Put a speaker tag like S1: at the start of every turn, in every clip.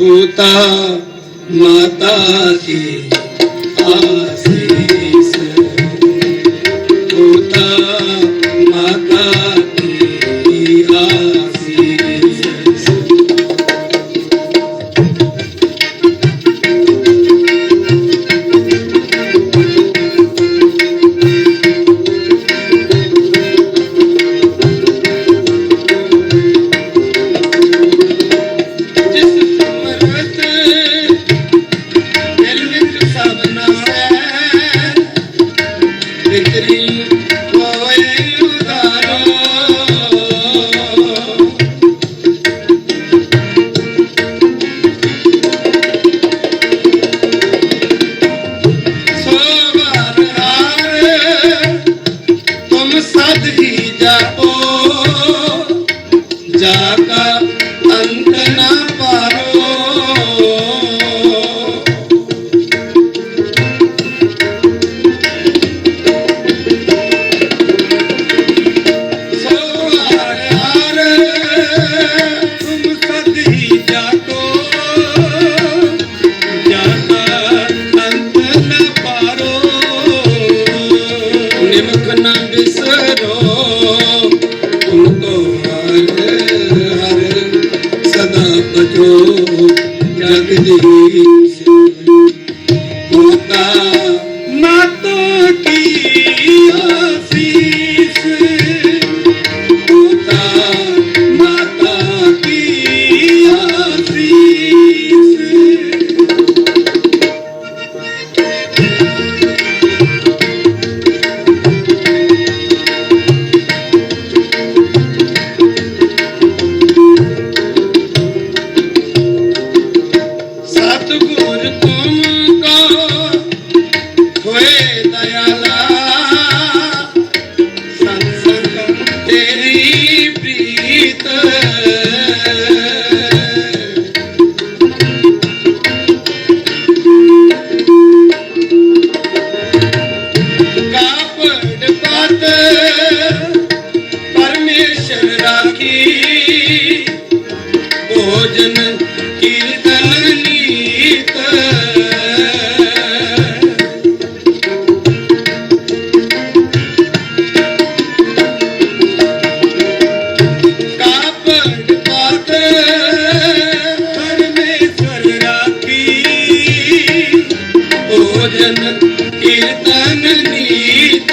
S1: होता माता से आ Thank you. ਦਰਸ਼ਨ ਭੋਜਨ ਕੀਰਤਨ ਨੀਤ। ਕਾਪੜ ਪਾਤ ਭੋਜਨ ਕੀਰਤਨ ਨੀਤ।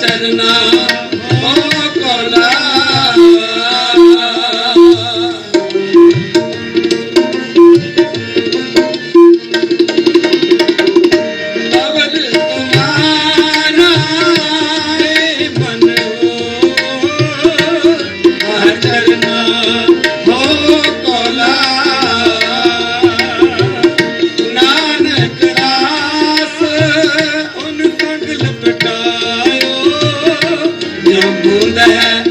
S1: চরণা ربنا